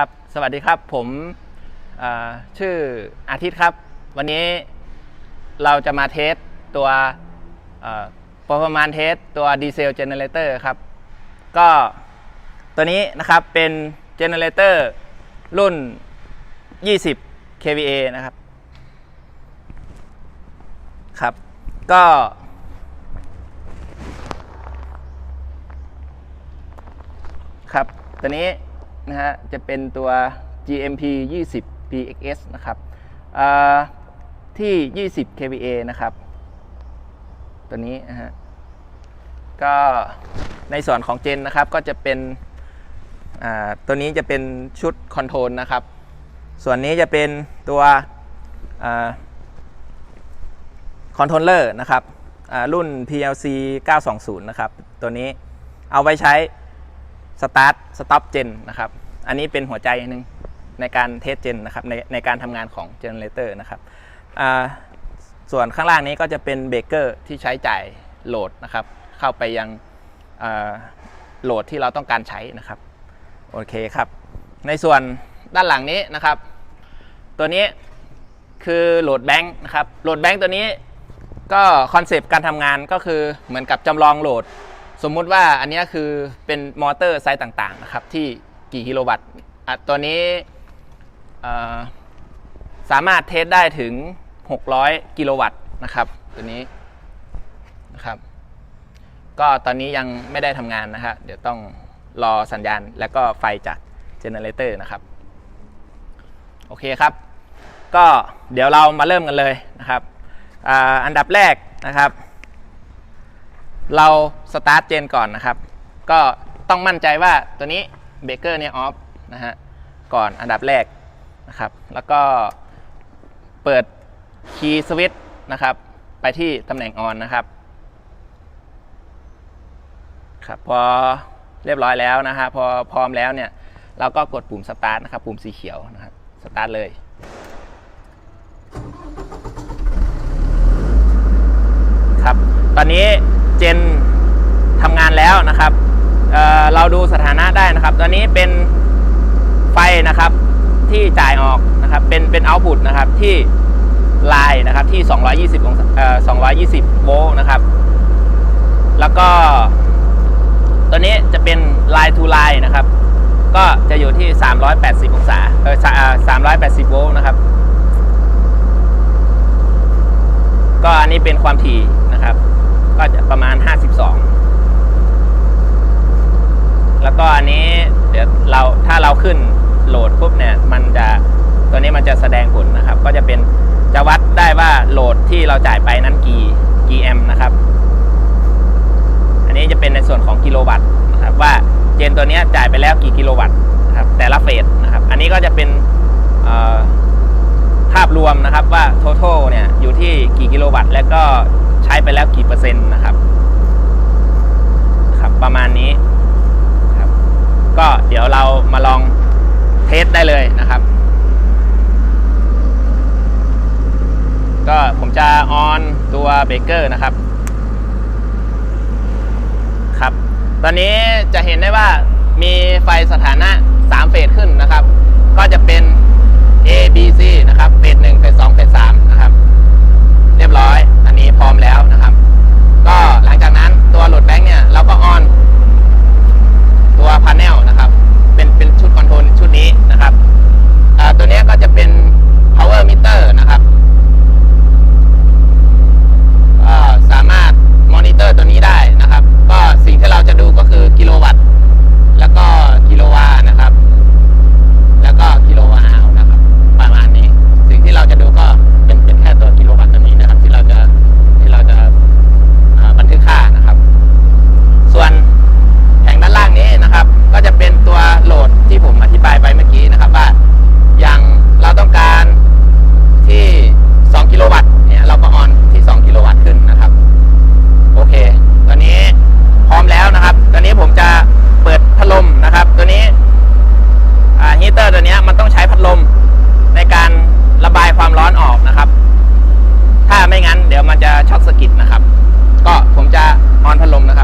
ครับ สวัสดีครับ ผมชื่ออาทิตย์ครับ วันนี้เราจะมาเทสตัวเอ่อ performance test ตัวดีเซลเจเนเรเตอร์ครับ ก็ตัวนี้นะครับเป็นเจเนเรเตอร์รุ่น 20 kVA นะครับ ครับ ก็ ครับ ตัวนี้ นะฮะจะเป็นตัว GMP 20 PXS นะครับอ่าที่ 20 kVA นะครับ ตัวนี้นะฮะก็ในส่วนของเจนนะครับก็จะเป็นตัวนี้จะเป็นชุดคอนโทรลนะครับ ส่วนนี้จะเป็นตัวคอนโทรลเลอร์นะครับรุ่น PLC 920 นะครับ ตัวนี้เอาไว้ใช้ สตาร์ทสต็อปเจนนะครับ อันนี้เป็นหัวใจหนึ่งในการเทสเจนนะครับในในการทำงานของเจเนเรเตอร์นะครับส่วนข้างล่างนี้ก็จะเป็นเบรกเกอร์ที่ใช้จ่ายโหลดนะครับ เข้าไปยังโหลดที่เราต้องการใช้นะครับ โอเคครับ ในส่วนด้านหลังนี้นะครับ ตัวนี้คือโหลดแบงค์นะครับโหลดแบงค์ตัวนี้ก็คอนเซปต์การทำงานก็คือเหมือนกับจำลองโหลด สมมุติว่าอันนี้คือเป็นมอเตอร์ไซส์ต่างๆนะครับที่กี่กิโลวัตต์อะตัวนี้สามารถเทสได้ถึง 600 กิโลวัตต์นะครับตัวนี้นะครับ ก็ตอนนี้ยังไม่ได้ทำงานนะฮะเดี๋ยวต้องรอสัญญาณแล้วก็ไฟจากเจเนเรเตอร์นะครับ โอเคครับ ก็เดี๋ยวเรามาเริ่มกันเลยนะครับออันดับแรกนะครับ เราสตาร์ทเจนก่อนนะครับ ก็ต้องมั่นใจว่าตัวนี้เบเกอร์เนี่ยออฟนะฮะก่อนอันดับแรกนะครับ แล้วก็เปิดคีย์สวิตช์นะครับ ไปที่ตำแหน่งออนนะครับครับพอเรียบร้อยแล้วนะฮะพอพร้อมแล้วเนี่ยเราก็กดปุ่มสตาร์ทนะครับ ปุ่มสีเขียวนะครับสตาร์ทเลยครับ ตอนนี้ เจนทำงานแล้วนะครับเเราดูสถานะได้นะครับ ตอนนี้เป็นไฟนะครับที่จ่ายออกนะครับ เป็นเป็นเอาต์พุตนะครับที่ไลน์นะครับที่ 220องศา220 โวลต์นะครับ แล้วก็ ตัวนี้จะเป็น line to line นะครับ ก็จะอยู่ที่ 380 องศาเออ380 โวลต์นะครับ ก็อันนี้เป็นความถี่ ก็จะประมาณ 52 แล้วก็อันนี้เดี๋ยวเราถ้าเราขึ้นโหลดปุ๊บเนี่ยมันจะตัวนี้มันจะแสดงผลนะครับ ก็จะเป็นจะวัดได้ว่าโหลดที่เราจ่ายไปนั้นกี่กี่แอมป์นะครับ อันนี้จะเป็นในส่วนของกิโลวัตต์นะครับว่าเจนตัวนี้จ่ายไปแล้วกี่กิโลวัตต์นะครับแต่ละเฟสนะครับ อันนี้ก็จะเป็นภาพรวมนะครับว่า total เนี่ยอยู่ที่กี่กิโลวัตต์ แล้วก็ ช้ไปแล้วกี่เปอร์เซ็นต์นะครับครับ ประมาณนี้ครับ ก็เดี๋ยวเรามาลองเทสได้เลยนะครับ ก็ผมจะออนตัวเบเกอร์นะครับครับ ตอนนี้จะเห็นได้ว่ามีไฟสถานะ 3 เฟสขึ้นนะครับ ช็อตสกิดนะครับ ก็ผมจะออนพัดลมนะครับ